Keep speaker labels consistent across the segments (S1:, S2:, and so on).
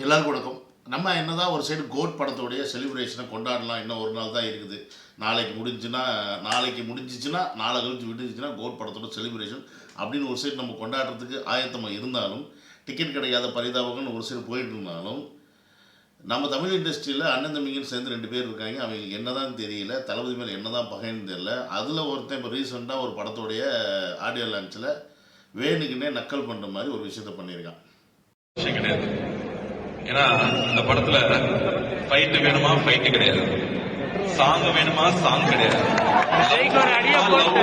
S1: எல்லாருக்கும் வணக்கம். நம்ம என்னதான் ஒரு சைடு கோட் படத்தோடைய செலிப்ரேஷனை கொண்டாடலாம் இன்னும் ஒரு நாள் தான் இருக்குது. நாளைக்கு முடிஞ்சுன்னா நாளைக்கு முடிஞ்சிச்சுன்னா நாளை கழிச்சு விட்டுச்சுன்னா கோட் படத்தோட செலிப்ரேஷன் அப்படின்னு ஒரு சைடு நம்ம கொண்டாடுறதுக்கு ஆயத்தமாக இருந்தாலும் டிக்கெட் கிடைக்காத பரிதாபங்கள்னு ஒரு சைடு போயிட்டு இருந்தாலும் நம்ம தமிழ் இண்டஸ்ட்ரியில் அண்ணன் தம்பிங்கன்னு சேர்ந்து ரெண்டு பேர் இருக்காங்க. அவங்களுக்கு என்னதான் தெரியல தளபதி மேலே என்னதான் பகைன்னு தெரியல. அதில் ஒருத்தன் இப்போ ரீசெண்டாக ஒரு படத்தோடைய ஆடியோ லான்ச்சில் வேணுக்குன்னே நக்கல் பண்ணுற மாதிரி ஒரு விஷயத்த பண்ணியிருக்கான்.
S2: கிடையாது. ஏன்னா இந்த படத்துல ஃபைட் வேணுமா? ஃபைட் கிடையாது. சாங் வேணுமா? சாங் கிடையாது.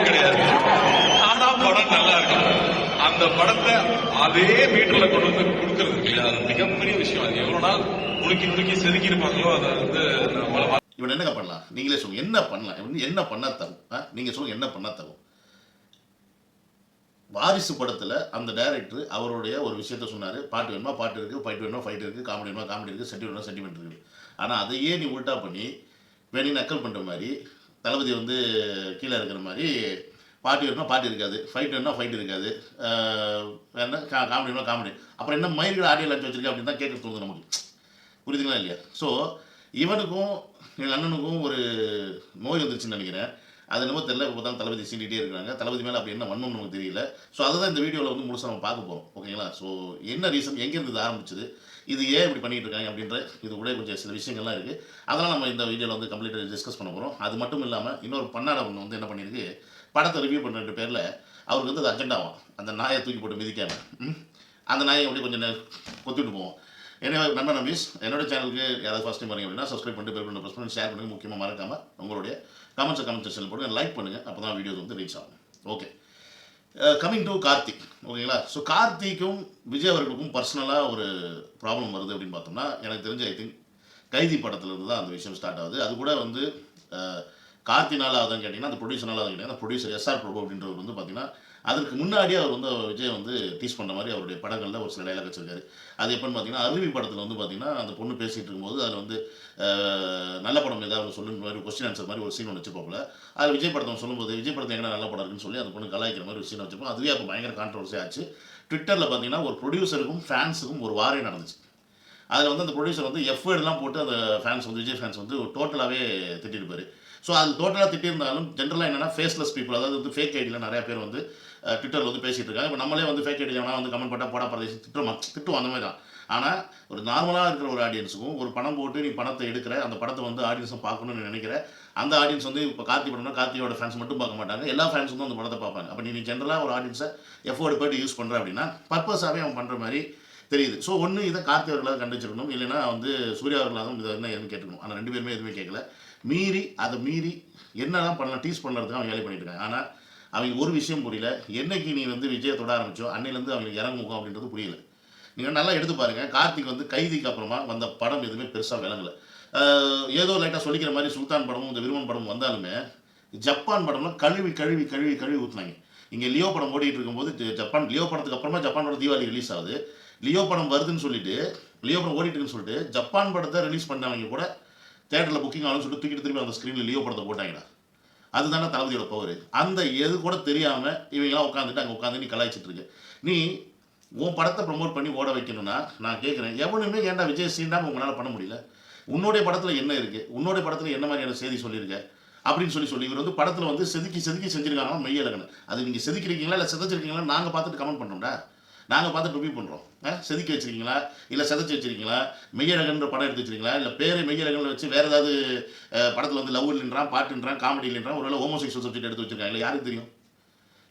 S2: கிடையாது. ஆனா படம் நல்லா இருக்கும். அந்த படத்தை அதே மீட்டர்ல கொண்டு வந்து கொடுக்கறது இல்லையா அது மிகப்பெரிய விஷயம். அது எவ்வளவு நாள் முழுக்கி முழுக்கி செதுக்கி இருப்பாங்களோ அதை வந்து
S1: இவன் என்னங்க பண்ணலாம்? நீங்களே சொல்லுங்க. என்ன பண்ணலாம்? என்ன பண்ணா தரும் ஆ? நீங்க சொல்லுங்க என்ன பண்ணா தரும் வாரிசு படத்தில் அந்த டைரக்டர் அவருடைய ஒரு விஷயத்த சொன்னார். பாட்டு வேணுமா? பாட்டு இருக்குது ஃபைட் வேணுமா? ஃபைட் இருக்குது காமெடி வேணுமா? காமெடி இருக்குது சென்டி வேணுமா? சென்டிமெண்ட் இருக்குது ஆனால் அதையே நீ உல்டா பண்ணி வேணி நக்கல் பண்ணுற மாதிரி தளபதி வந்து கீழே இருக்கிற மாதிரி பாட்டு வேணுமா? பாட்டு இருக்காது. ஃபைட் வேணுமா? ஃபைட் இருக்காது. வேணா கா காமெடி வேணுமா? காமெடி அப்புறம் என்ன மயில்கள் ஆடியோ லான்ச் வச்சிருக்கேன் அப்படின்னு தான் கேட்க தோணுது நமக்கு. புரியுதுங்களா இல்லையா? ஸோ இவனுக்கும் எங்கள் அண்ணனுக்கும் ஒரு நோய் வந்துருச்சுன்னு நினைக்கிறேன். அது என்னமோ தெரியல இப்போ தான் தளபதி சீண்டிகிட்டே இருக்காங்க தளபதி மேலே அப்படி என்ன வன்மம் நமக்கு தெரியல. ஸோ அதை தான் இந்த வீடியோவில் வந்து முழுசாக நம்ம பார்க்க போகிறோம் ஓகேங்களா ஸோ என்ன ரீசன் எங்கேருந்து இது ஆரம்பிச்சது? இது ஏன் இப்படி பண்ணிகிட்டு இருக்காங்க அப்படின்ற இது கூட கொஞ்சம் சில விஷயங்கள்லாம் இருக்குது அதெல்லாம் நம்ம இந்த வீடியோவில் வந்து கம்ப்ளீட்டாக டிஸ்கஸ் பண்ண போகிறோம் அது மட்டும் இல்லாமல் இன்னொரு பன்னாட ஒன்று வந்து என்ன பண்ணியிருக்கு? படத்தை ரிவ்யூ பண்ணுற பேரில் அவருக்கு வந்து அது அஜெண்டாவும் அந்த நாயை தூக்கி போட்டு மிதிக்காமல் அந்த நாயை அப்படி கொஞ்சம் கொத்திட்டு போவோம். என்ன நண்பர் நம்பீஸ் என்னோட சேனலுக்கு யாராவது ஃபஸ்ட் டைம் வரீங்க அப்படின்னா சப்ஸ்கிரைப் பண்ணிட்டு பெல் பண்ணி ப்ரெஸ் பண்ணி ஷேர் பண்ணுங்கள் முக்கியமாக மறக்காமல் உங்களுடைய கமெண்ட்ஸை கமெண்ட் செக்ஷனில் போடுங்க லைக் பண்ணுங்கள் அப்போ தான் வீடியோஸ் வந்து ரீச் ஆகும். ஓகே கமிங் டு கார்த்திக் ஓகேங்களா ஸோ கார்த்திக்கும் விஜய் அவர்களுக்கும் பர்சனலாக ஒரு ப்ராப்ளம் வருது அப்படின்னு பார்த்தோம்னா எனக்கு தெரிஞ்ச ஐ திங்க் கைதி படத்துலேருந்து தான் அந்த விஷயம் ஸ்டார்ட் ஆகுது. அது கூட வந்து uh, அஹ், கார்த்தினால ஆகுதுன்னு கேட்டிங்கன்னா அந்த ப்ரொடியூசரால ஆகுதுன்னு கேட்டிங்கன்னா ப்ரொடியூசர் எஸ்ஆர் பிரபு அப்படின்றவர் வந்து பார்த்தீங்கன்னா அதற்கு முன்னாடியே அவர் வந்து விஜய் வந்து டீஸ் பண்ணுற மாதிரி அவருடைய படங்களில் ஒரு சில டைலாக் வச்சிருக்காரு அது எப்போன்னு பார்த்தீங்கன்னா அருவி படத்தில் வந்து பார்த்தீங்கன்னா அந்த பொண்ணு பேசிகிட்டு இருக்கும்போது அதில் வந்து நல்ல படம் ஏதாவது சொல்லுன்ற மாதிரி கொஸ்டின் ஆன்சர் மாதிரி ஒரு சீன் ஒன்று வச்சுப்போம்ல அது விஜய் படத்தை சொல்லும்போது விஜய் படத்தை எங்கே நல்ல படம் இருக்குன்னு சொல்லி அந்த பொண்ணு கலாய்க்கிற மாதிரி ஒரு சீன் வச்சிருப்போம் அதுவே அப்போ பயங்கர கான்ட்ரவர்சி ஆச்சு. ட்விட்டரில் பார்த்தீங்கன்னா ஒரு ப்ரொடியூசருக்கும் ஃபேன்ஸுக்கும் ஒரு வாரே நடந்துச்சு. அதில் வந்து அந்த ப்ரொடியூசர் வந்து எஃப்வேர்ட்லாம் போட்டு அந்த ஃபேன்ஸ் வந்து விஜய் ஃபேன்ஸ் வந்து டோட்டலாகவே திட்டிருப்பார். ஸோ அது டோட்டலாக திட்டியிருந்தாலும் ஜென்ரலாக என்னென்னா ஃபேஸ்லெஸ் பீப்புள் அதாவது வந்து ஃபேக் ஐடியில் நிறையா பேர் வந்து ட்விட்டரில் வந்து பேசிகிட்டு இருக்காங்க. இப்போ நம்மளே வந்து ஃபேக் ஐடியில் வந்து கமெண்ட் பண்ணால் போடா பரதேசி திட்டுமா திட்டுவோம் அந்த மாதிரி தான். ஆனால் ஒரு நார்மலாக இருக்கிற ஒரு ஆடியன்ஸுக்கும் ஒரு பணம் போட்டு நீ பணத்தை எடுக்கிற அந்த படத்தை வந்து ஆடியன்ஸும் பார்க்கணும்னு நினைக்கிற அந்த ஆடியன்ஸ் வந்து இப்போ கார்த்தி படம்னா கார்த்தியோட ஃபேன்ஸ் மட்டும் பார்க்க மாட்டாங்க. எல்லா ஃபேன்ஸும் அந்த படத்தை பார்ப்பாங்க. அப்போ நீ ஜென்ரலாக ஒரு ஆடியன்ஸை எஃபோர்ட் போய்ட்டு யூஸ் பண்ணுற அப்படின்னா பர்பஸாகவே அவன் பண்ணுற மாதிரி தெரியுது. ஸோ ஒன்று இதை கார்த்தி அவர்களாக கண்டிச்சிருக்கணும் இல்லைன்னா வந்து சூர்யா அவர்களாகவும் இதை என்ன எதுவும் கேட்டுக்கணும். ஆனால் ரெண்டு பேருமே எதுவுமே கேட்கல. மீறி அதை மீறி என்னதான் பண்ணலாம் டீஸ் பண்ணுறதுக்கு அவன் வேலை பண்ணிட்டு இருக்காங்க ஆனால் அவங்க ஒரு விஷயம் புரியல. என்னைக்கு நீ வந்து விஜயை தொட ஆரம்பிச்சோ அன்னையிலேருந்து அவங்களுக்கு இறங்குமுகம் அப்படின்றது புரியல. நீங்கள் நல்லா எடுத்து பாருங்க. கார்த்திக் வந்து கைதிக்கு அப்புறமா வந்த படம் எதுவுமே பெருசாக விளங்கல. ஏதோ லைட்டாக சொல்லிக்கிற மாதிரி சுல்தான் படமும் இந்த விருமன் படமும் வந்தாலுமே ஜப்பான் படம்லாம் கழுவி கழுவி கழுவி கழுவி ஊற்றுனாங்க இங்கே லியோ படம் ஓடிட்டு இருக்கும்போது ஜப்பான் லியோ படத்துக்கு அப்புறமா ஜப்பானோட தீபாவளி ரிலீஸ் ஆகுது. லியோ படம் வருதுன்னு சொல்லிட்டு லியோ படம் ஓடிட்டு இருக்குன்னு சொல்லிட்டு ஜப்பான் படத்தை ரிலீஸ் பண்ணவங்க கூட தேட்டரில் புக்கிங் ஆகணும்னு சொல்லிட்டு தூக்கிட்டு திரும்பி அந்த ஸ்க்ரீனில் லியோ படத்தை போட்டாங்கடா. அதுதானே தளபதியோட பவர் அந்த எது கூட தெரியாமல் இவங்களாம் உட்காந்துட்டு அங்கே உட்காந்து நீ கலாய்ச்சிட்டு இருக்கு. நீ உன் படத்தை ப்ரமோட் பண்ணி ஓட வைக்கணும்னா நான் கேட்குறேன் எவனுமே ஏன்டா விஜய் சீண்டாமல் உங்களால் பண்ண முடியல. உன்னுடைய படத்தில் என்ன இருக்குது உன்னுடைய படத்தில் என்ன மாதிரியான செய்தி சொல்லியிருக்கேன் அப்படின்னு சொல்லி சொல்லி இவர் வந்து படத்தில் வந்து செதுக்கி செதுக்கி செஞ்சிருக்காங்க. மெய்யழகன் அது நீங்கள் செதுக்கிறீங்களா இல்லை செதைச்சிருக்கீங்களா நாங்கள் பார்த்துட்டு கமெண்ட் பண்ணுறோம்டா நாங்கள் பார்த்துட்டு ரிவ்யூ பண்ணுறோம் செதுக்கி வச்சிருக்கீங்களா இல்லை செதைச்சி வச்சிருக்கீங்களா மெய்யழகன்ற படம் எடுத்து வச்சிருக்கீங்களா இல்லை பேரை மெய்யழகன் வச்சு வேறு ஏதாவது படத்தில் வந்து லவ் இல்லைன்றான் பாட்டுன்றான் காமெடி இல்லைன்றான் ஒருவேளை ஹோமோசெக்சுவல் சப்ஜெக்ட் எடுத்து வச்சிருக்காங்க இல்லை யாருக்கு தெரியும்?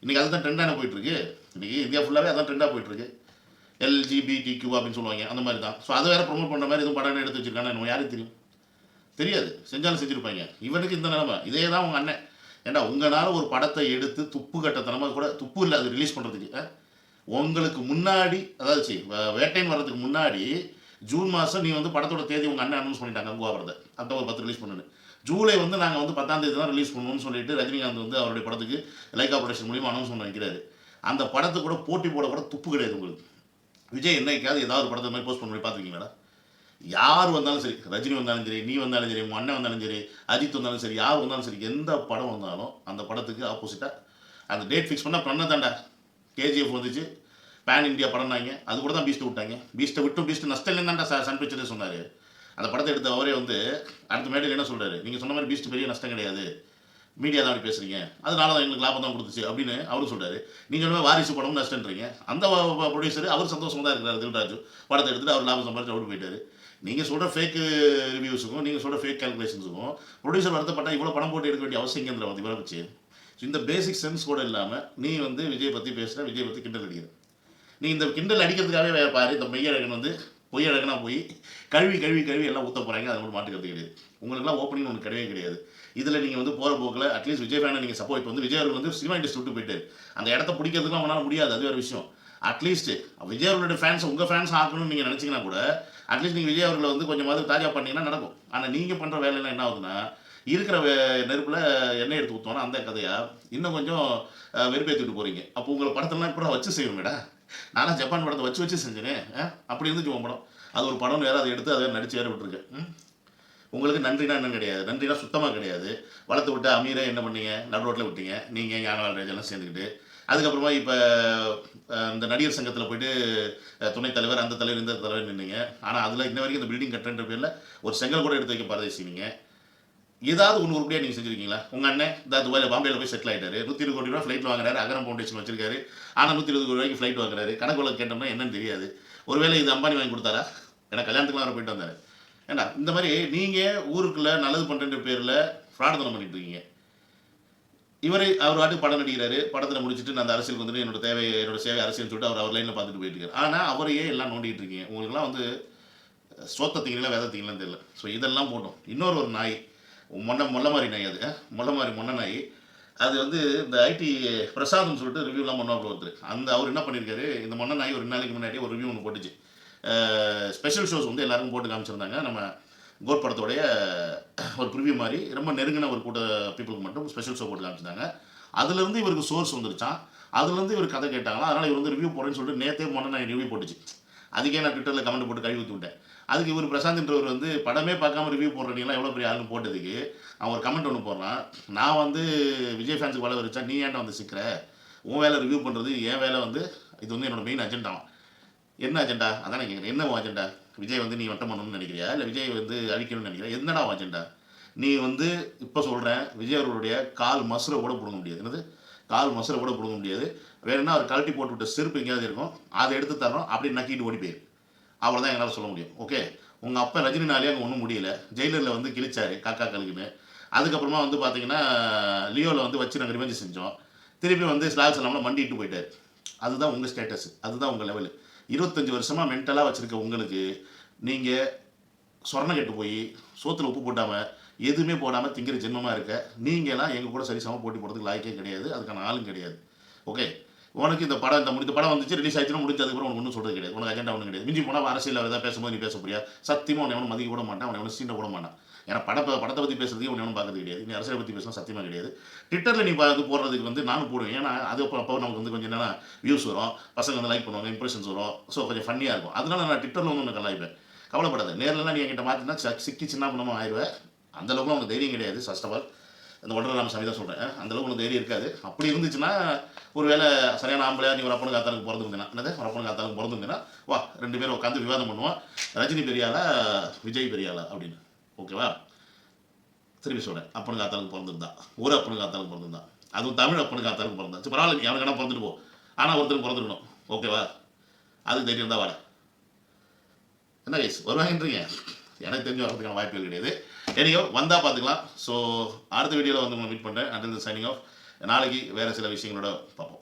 S1: இன்றைக்கி அதுதான் ட்ரெண்டான போயிட்டுருக்கு. இன்றைக்கி இந்தியா ஃபுல்லாகவே அதான் ட்ரெண்டாக போயிட்டுருக்கு. எல்ஜிபிடி கியூ அப்படின்னு சொல்லுவாங்க அந்த மாதிரி தான். ஸோ அதை வேறு ப்ரொமோட் பண்ணுற மாதிரி எதுவும் படம் எடுத்து வச்சிருக்காங்க நம்ம யாருக்கு தெரியும்? தெரியாது. செஞ்சாலும் செஞ்சுருப்பாங்க. இவனுக்கு இந்த நிலமை. இதே தான் உங்கள் அண்ணன். ஏன்னா உங்களால் ஒரு படத்தை எடுத்து துப்பு கட்டத்தனமாக கூட துப்பு இல்லை அது ரிலீஸ் பண்ணுறதுக்கு உங்களுக்கு முன்னாடி அதாவது சரி வேட்டைன்னு வர்றதுக்கு முன்னாடி ஜூன் மாதம் நீ வந்து படத்தோட தேதி உங்கள் அண்ணன் அனௌன்ஸ் பண்ணிட்டாங்க கோபுரத்தை அக்டோபர் ஒரு பத்து ரிலீஸ் பண்ணுன்னு. ஜூலை வந்து நாங்கள் வந்து பத்தாம் தேதி தான் ரிலீஸ் பண்ணுவோம்னு சொல்லிட்டு ரஜினிகாந்த் வந்து அவருடைய படத்துக்கு லைக்கா ப்ரொடக்ஷன் மூலியமாக அனௌன்ஸ் பண்ண வைக்கிறாரு. அந்த படத்துக்கு கூட போட்டி போட கூட துப்பு கிடையாது உங்களுக்கு. விஜய் என்னைக்காவது ஏதாவது ஒரு படத்தை மாதிரி போஸ்ட் பண்ணி பார்த்துருக்கீங்களா? யார் வந்தாலும் சரி ரஜினி வந்தாலும் சரி நீ வந்தாலும் சரி உங்கள் அண்ணன் வந்தாலும் சரி அஜித் வந்தாலும் சரி யார் வந்தாலும் சரி எந்த படம் வந்தாலும் அந்த படத்துக்கு ஆப்போசிட்டாக அந்த டேட் ஃபிக்ஸ் பண்ணால் பண்ண தாண்டா கேஜிஎஃப் வந்துச்சு. பேன் இந்தியா படம்னாங்க அது கூட தான் பீஸ்ட்டை விட்டாங்க. பீஸ்ட்டை விட்டும் பீஸ்ட்டு நஷ்டம் இல்லைன்னு தான் சன் பிக்சரே சொன்னார். அந்த படத்தை எடுத்த அவரே வந்து அடுத்த மேடையில் என்ன சொல்கிறார் நீங்கள் சொன்ன மாதிரி பீஸ்ட் பெரிய நஷ்டம் கிடையாது. மீடியா தான் அப்படி பேசுகிறீங்க அதனால தான் எங்களுக்கு லாபம் தான் கொடுத்துச்சு அப்படின்னு அவரும் சொல்கிறார் நீங்கள் சொன்ன வாரிசு படம் நஷ்டன்றீங்க அந்த ப்ரொடியூசர் அவர் சந்தோஷமாக தான் இருக்கிறார் தில்ராஜு. படத்தை எடுத்துட்டு அவர் லாபம் சம்பாதிச்சு அவர் போயிட்டார். நீங்க சொல்ற ஃபேக் ரிவ்யூஸுக்கும் நீங்க சொல்ற ஃபேக் கால்குலேஷன்ஸுக்கும் ப்ரொடியூசர் வருத்தப்பட்டா இவ்வளவு பணம் போட்டு எடுக்க வேண்டிய அவசியங்கிற வந்து இவரை வச்சு So இந்த பேசிக் சென்ஸ் கூட இல்லாம நீ வந்து விஜய் பத்தி பேசுற விஜய் பத்தி கிண்டல் அடிக்கிற. நீ இந்த கிண்டல் அடிக்கிறதுக்காகவே வேற பாரு இந்த மெய்யழகன் வந்து பொய்யழகனா போய் கழுவி கழுவி கழுவி எல்லாம் ஊத்த போறாங்க அது மட்டும் மாட்டுக்கிறது கிடையாது. உங்களுக்குலாம் ஓப்பனிங் ஒன்று கிடையவே கிடையாது. இதில் நீங்கள் வந்து போகிற போக்கில் அட்லீஸ்ட் விஜய் ஃபேனை நீங்கள் சப்போர்ட் இப்போ வந்து விஜய் அவர்கள் வந்து சினிமா இண்டஸ்ட்ரி விட்டு போயிட்டாரு. அந்த இடத்த பிடிக்கிறதுக்கு அவனால முடியாது அது வேறு விஷயம். அட்லீஸ்ட் விஜய் அவர்களுடைய ஃபேன்ஸ் உங்கள் ஃபேன்ஸ் ஆக்கணும்னு நீங்கள் நினச்சிங்கன்னா கூட அட்லீஸ்ட் நீங்கள் விஜய் அவர்களை வந்து கொஞ்சமாவது தாஜா பண்ணிங்கன்னா நடக்கும். ஆனால் நீங்கள் பண்ணுற வேலையெல்லாம் என்ன ஆகுதுன்னா இருக்கிற வே- எண்ணெய் எடுத்து ஊற்றோன்னா அந்த கதையாக இன்னும் கொஞ்சம் வெறுப்பேற்றிட்டு போகிறீங்க அப்போ உங்களை படத்தெல்லாம் இப்போ வச்சு செய்வோமேடா நானும் ஜப்பான் படத்தை வச்சு வச்சு செஞ்சேனே அப்படி இருந்துச்சு உன் படம். அது ஒரு படம் வேறு அதை எடுத்து அதை நடிச்சு ஏற விட்டுருக்கேன். உங்களுக்கு நன்றினா என்ன கிடையாது? நன்றினா சுத்தமாக கிடையாது. வளர்த்து விட்டு அமீரை என்ன பண்ணீங்க? நடு ரோட்டில் விட்டீங்க. நீங்கள் ஞானவாள் ராஜெல்லாம் சேர்ந்துக்கிட்டு அதுக்கப்புறமா இப்போ இந்த நடிகர் சங்கத்தில் போயிட்டு துணைத் தலைவர் அந்த தலைவர் இந்த தலைவர் நின்னீங்க. ஆனால் அதில் இன்ன வரைக்கும் இந்த பில்டிங் கட்டுறன்ற பேரில் ஒரு செங்கல் கூட எடுத்து வைக்க பாரதேசினீங்க ஏதாவது ஒன்று உருப்படியாக நீங்கள் செஞ்சுருக்கீங்களா? உங்கள் அண்ணன் இந்த துபாயில் பாம்பேயில் போய் செட்டில் ஆகிட்டாரு நூற்றி இருபது கோடி ரூபா ஃப்ளைட் வாங்குறாரு அகரம் ஃபவுண்டேஷன் வச்சிருக்காரு. ஆனால் நூற்றி இருபது கோடி ரூபாய்க்கு ஃப்ளைட் வாங்குறாரு. கணக்கு வழக்கு கேட்டோம்னா என்னன்னு தெரியாது. ஒருவேளை இது அம்பானி வாங்கி கொடுத்தாரா? ஏன்னா கல்யாணத்துக்குலாம் அவர் போயிட்டு வந்தார். ஏன்னா இந்த மாதிரி நீங்கள் ஊருக்குள்ளே நல்லது பண்ணுற பேரில் ஃப்ராடுதனம் பண்ணிட்டு இருக்கீங்க? இவர் அவர் வாட்டுக்கு படம் நடிக்கிறாரு. படத்தில் முடிச்சுட்டு நான் அந்த அரசியல் வந்துட்டு என்னோட தேவை என்னோட சேவை அரசியல் சொல்லிட்டு அவர் அவர் லைனில் பார்த்துட்டு போயிட்டு இருக்காரு. ஆனால் அவரையே எல்லாம் நோண்டிகிட்டு இருக்கீங்க. உங்களுக்குலாம் வந்து சோத்தத்தீங்களா வேதத்தீங்களான்னு தீங்களான்னு தெரியல. ஸோ இதெல்லாம் போட்டோம் இன்னொரு ஒரு நாய். மொன்ன மொல்ல மாதிரி நாய் அது. மொல்ல மாதிரி மொன்ன நாய். அது வந்து இந்த ஐடி பிரசாத்னு சொல்லிட்டு ரிவ்யூலாம் பண்ணுவாங்க ஒருத்தர். அந்த அவர் என்ன பண்ணியிருக்காரு இந்த மொன்ன நாய் ஒரு ரெண்டு நாளைக்கு முன்னாடி ஒரு ரிவ்யூ ஒன்று போட்டுச்சு. ஸ்பெஷல் ஷோஸ் வந்து எல்லாருக்கும் போட்டு காமிச்சிருந்தாங்க. நம்ம கோட் படத்தோடைய ஒரு ப்ரிவ்யூ மாதிரி ரொம்ப நெருங்கின ஒரு கூட்ட பீப்புளுக்கு மட்டும் ஸ்பெஷல் ஷோ போட்டு காமிச்சிருந்தாங்க. அதுலேருந்து இவருக்கு சோர்ஸ் வந்துருச்சான் அதுலேருந்து இவர் கதை கேட்டாங்களா அதனால் இவர் வந்து ரிவ்யூ போடுறேன்னு சொல்லிட்டு நேற்றே மொன்ன நான் ரிவ்யூ போட்டுச்சு. அதுக்கே நான் ட்விட்டரில் கமெண்ட் போட்டு கழுவி ஊற்றி விட்டேன். அதுக்கு இவர் பிரசாந்த்ன்றவர் வந்து படமே பார்க்காம ரிவ்யூ போடுறீங்களா எவ்வளோ பெரிய ஆளுன்னு போட்டதுக்கு அவன் ஒரு கமெண்ட் ஒன்று போடுறான். நான் வந்து விஜய் ஃபேன்ஸுக்கு வள வச்சா நீ ஏன்டா வந்து சிக்கிற? உன் வேலை ரிவ்யூ பண்ணுறது என் வேலை வந்து இது வந்து என்னோட மெயின் அஜெண்டாவான் என்ன அஜெண்டா அதான் நான் கேட்குறேன் என்ன உன் அஜெண்டா விஜய் வந்து நீ வட்டம் பண்ணணும்னு நினைக்கிறியா? இல்லை விஜய் வந்து அழிக்கணும்னு நினைக்கிறியா? என்னடா அஜெண்டா நீ வந்து இப்போ சொல்கிறேன் விஜய் அவர்களுடைய கால் மசுரை கூட பிடுங்க முடியாது. என்னது? கால் மசுரை கூட பிடுங்க முடியாது. வேணும்னா அவர் கழட்டி போட்டு விட்ட செருப்பு எங்கேயாவது இருக்கும். அதை எடுத்து தரோம் அப்படி நக்கிட்டு ஓடி போயிரு. அவ்வளோதான் எங்களால் சொல்ல முடியும். ஓகே உங்கள் அப்பா ரஜினினாலே அங்கே ஒன்றும் முடியல. ஜெயிலரில் வந்து கிழிச்சாரு காக்கா கழுகுன்னு. அதுக்கப்புறமா வந்து பார்த்தீங்கன்னா லியோவில் வந்து வச்சு நாங்கள் ரிவெஞ்சு செஞ்சோம். திருப்பி வந்து ஸ்லாக்ஸ் இல்லாமல் மண்டிட்டு போயிட்டார். அதுதான் உங்கள் ஸ்டேட்டஸ் அதுதான் உங்கள் லெவலு இருபத்தஞ்சி வருஷமாக மென்டலாக வச்சுருக்க உங்களுக்கு நீங்கள் சொர்ணம் கெட்டு போய் சோத்தில் உப்பு போட்டாமல் எதுவுமே போடாமல் திங்கிற ஜென்மமாக இருக்க நீங்களாம் எங்கள் கூட சரி சம போட்டி போடுறதுக்கு லாய்க்கே கிடையாது அதுக்கான ஆளும் கிடையாது. ஓகே உனக்கு இந்த படம் இந்த முடிந்த படம் வந்துச்சு ரிலீஸ் ஆயிடுச்சுன்னா முடிஞ்சு அதுக்கப்புறம் உனக்கு ஒன்றும் சொல்கிறது கிடையாது. உனக்கு அஜெண்டா ஒன்றும் கிடையாது. மிஞ்சி போனால் அரசியல் ஏதாவது பேசும்போது நீ பேச முடியாது சத்தியமாக உன்னை எவனும் மதிக்க கூட மாட்டான் அவனை எவனும் சீண்ட கூட மாட்டான். ஏன்னா படத்தை படத்தை பற்றி பேசுறதுக்கு ஒன்று ஒன்றும் பார்க்கறது கிடையாது. நீ அரசியலை பற்றி பேசணும் சத்தியமாக கிடையாது. ட்விட்டரில் நீ பார்த்து போடுறதுக்கு வந்து நானும் போடுவேன். ஏன்னா அது அப்போ அப்போ நமக்கு வந்து கொஞ்சம் என்னன்னா வியூஸ் வரும். பசங்க வந்து லைக் பண்ணுவாங்க இம்ப்ரெஷன்ஸ் வரும். ஸோ கொஞ்சம் ஃபன்னியாக இருக்கும். அதனால நான் ட்விட்டரில் வந்து ஒன்று கலாய்ப்பேன். கவலைப்படாது. நேரில்லாம் நீ என்கிட்ட மாற்றினா சிக்கி சின்ன பண்ணமா ஆயிடுவேன். அந்தளவுக்கு உனக்கு தைரியம் கிடையாது ஃபர்ஸ்ட் ஆஃப் ஆல் இந்த ஒன்றரை ராமசாமி தான் சொல்கிறேன் அந்தளவுக்கு உனக்கு தைரியம் இருக்காது. அப்படி இருந்துச்சுன்னா ஒருவேளை சரியான ஆம்பளையா நீ ஒரு அப்பனுக்கு காத்தானுக்கு பிறந்திருந்தேனா என்னது? ஒரு அப்பனுக்கு காத்தானுக்கு பிறந்திருந்தேனா வா ரெண்டு பேரும் உட்காந்து விவாதம் பண்ணுவோம். ரஜினி பெரியாளா விஜய் பெரியாளா அப்படின்னு. ஓகேவா? திருப்பி சொல்கிறேன் அப்பனுக்கு ஆத்தாளுக்கு பிறந்திருந்தா. ஒரு அப்பனுக்கு ஆத்தாளுக்கு பிறந்திருந்தா. அதுவும் தமிழ் அப்பனுக்கு காத்தானுக்கு பிறந்தா சரி பரவாயில்ல நீ அவனுக்கு பிறந்துட்டு போ. ஆனால் ஒருத்தருக்கு பிறந்திருக்கணும். ஓகேவா? அதுக்கு தைரியம் தான் வாட. என்ன கைஸ் வருவாங்கன்றீங்க எனக்கு தெரிஞ்சு வரதுக்கான வாய்ப்புகள் கிடையாது. எனியோ வந்தால் பார்த்துக்கலாம். ஸோ அடுத்த வீடியோவில் வந்து உங்களை மீட் பண்ணுறேன் அண்ட் சைனிங் ஆஃப் நாளைக்கு வேறு சில விஷயங்களோட பார்ப்போம்.